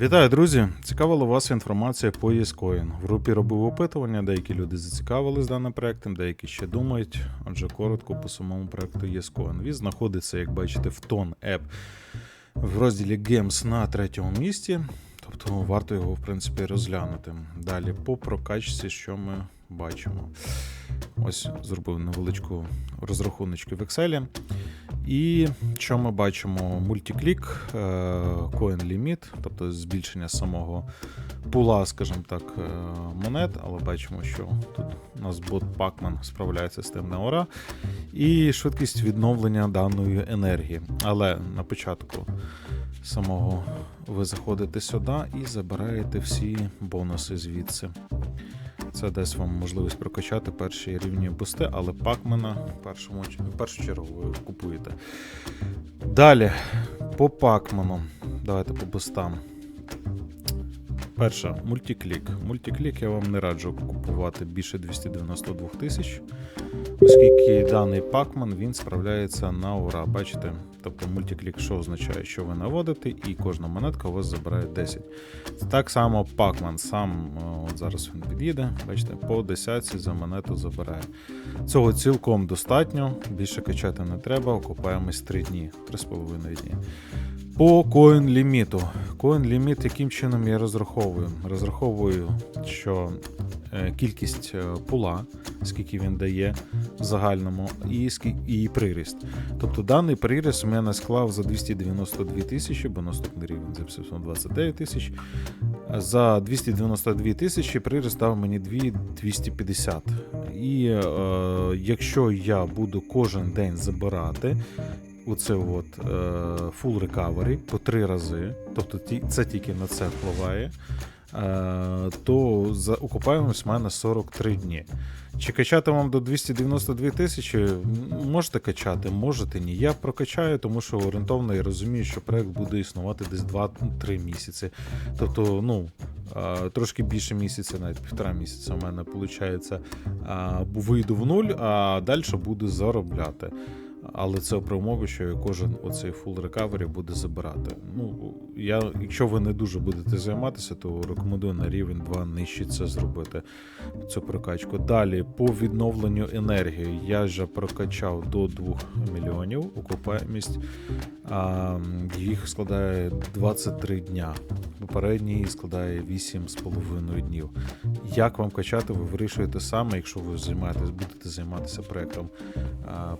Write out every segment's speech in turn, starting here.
Вітаю, друзі! Цікавила вас інформація по ЄСКоін. В групі робив опитування, деякі люди зацікавились даним проектом, деякі ще думають. Отже, коротко по самому проекту ЄСКоін. Він знаходиться, як бачите, в тон App в розділі Games на третьому місці. Тобто варто його, в принципі, розглянути. Далі по прокачці, що ми бачимо. Ось зробив невеличку розрахуночку в Excel. І що ми бачимо? Мультиклік, е, coin ліміт, тобто збільшення самого пула, скажімо так, е, монет, але бачимо, що тут у нас бот Pacman справляється з тим на ура. І швидкість відновлення даної енергії. Але на початку самого ви заходите сюди і забираєте всі бонуси звідси. Це дасть вам можливість прокачати перші рівні бусти, але пакмена в, першому, в першу чергу ви купуєте. Далі, по пакмену. Давайте по бустам. Перша мультиклік. Мультиклік я вам не раджу купувати більше 292 тисяч, оскільки даний пакман він справляється на ура. Бачите? Тобто мультиклік, що означає, що ви наводите, і кожна монетка у вас забирає 10. Так само пакман сам от зараз він під'їде, бачите, по 10 за монету забирає. Цього цілком достатньо, більше качати не треба, окупаємось 3 дні, 3,5 дні. По коін ліміту. Коін ліміт, яким чином я розраховую? Розраховую, що е, кількість е, пула, скільки він дає в загальному, і, і приріст. Тобто даний приріст у мене склав за 292 тисячі, бо наступний рівень за 529 тисяч. За 292 тисячі приріст дав мені 2250. І е, якщо я буду кожен день забирати оце от е, full recovery по три рази, тобто це тільки на це впливає, е, то за окупаємось в мене 43 дні. Чи качати вам до 292 тисячі? Можете качати, можете ні. Я прокачаю, тому що орієнтовно я розумію, що проект буде існувати десь 2-3 місяці. Тобто, ну. Трошки більше місяця, навіть півтора місяця у мене виходить, вийду в нуль, а далі буду заробляти. Але це при умові, що кожен оцей full recovery буде забирати. Ну, я, якщо ви не дуже будете займатися, то рекомендую на рівень 2 нижче це зробити. Цю прокачку. Далі по відновленню енергії я вже прокачав до 2 мільйонів окупаємість. Їх складає 23 дня. Попередній складає 8,5 днів. Як вам качати, ви вирішуєте саме, якщо ви займаєтесь, будете займатися проектом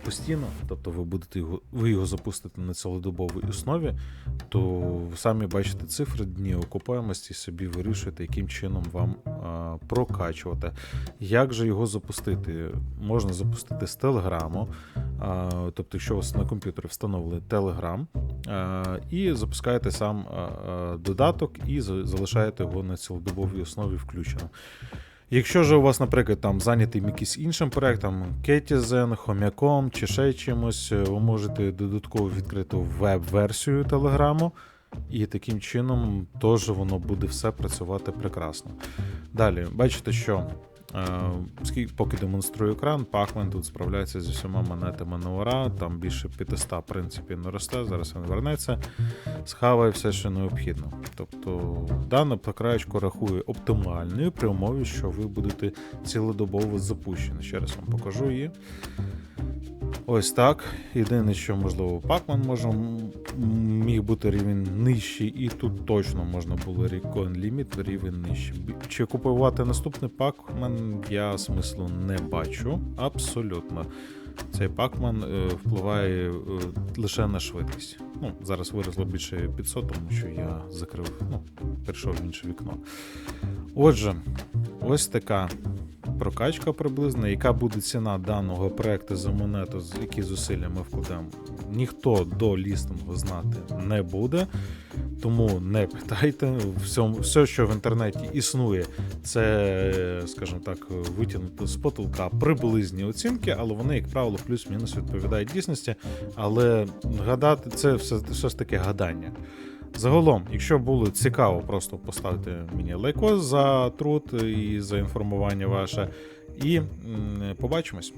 постійно, тобто ви будете його, ви його запустите на цілодобовій основі, то ви самі бачите цифри дні окупаємості, собі вирішуєте, яким чином вам а, прокачувати. Як же його запустити? Можна запустити з Телеграму, а, тобто, якщо у вас на комп'ютері встановили Telegram, і запускаєте сам а, а, додаток і залишаєте його на цілодобовій основі включено. Якщо ж у вас, наприклад, там зайнятий якийсь іншим проектом, Кетізен, Хомяком чи ще чимось, е, ви можете додатково відкрити веб-версію Телеграму, і таким чином теж воно буде все працювати прекрасно. Далі, бачите, що поки демонструю екран, Pacman тут справляється зі всіма монетами на ура, там більше 500, в принципі, не росте, зараз він вернеться, схаває все, що необхідно. Тобто дану покраєчку рахую оптимальною при умові, що ви будете цілодобово запущені. Ще раз вам покажу її. Ось так. Єдине, що можливо, Pacman може міг бути рівень нижчий, і тут точно можна було рікон ліміт рівень нижчий. Чи купувати наступний Pacman я смислу не бачу. Абсолютно. Цей Pacman е, впливає е, лише на швидкість. Ну, зараз виросло більше 500, тому що я закрив, ну, перейшов в інше вікно. Отже, ось така прокачка приблизна, яка буде ціна даного проекту за монету, з які зусилля ми вкладемо. Ніхто до лістингу знати не буде, тому не питайте. Всьому, все, що в інтернеті існує, це, скажімо так, витягнуто з потолка приблизні оцінки, але вони, як правило, плюс-мінус відповідають дійсності. Але гадати це все, все ж таки гадання. Загалом, якщо було цікаво, просто поставте мені лайко за труд і за інформування ваше. І побачимось.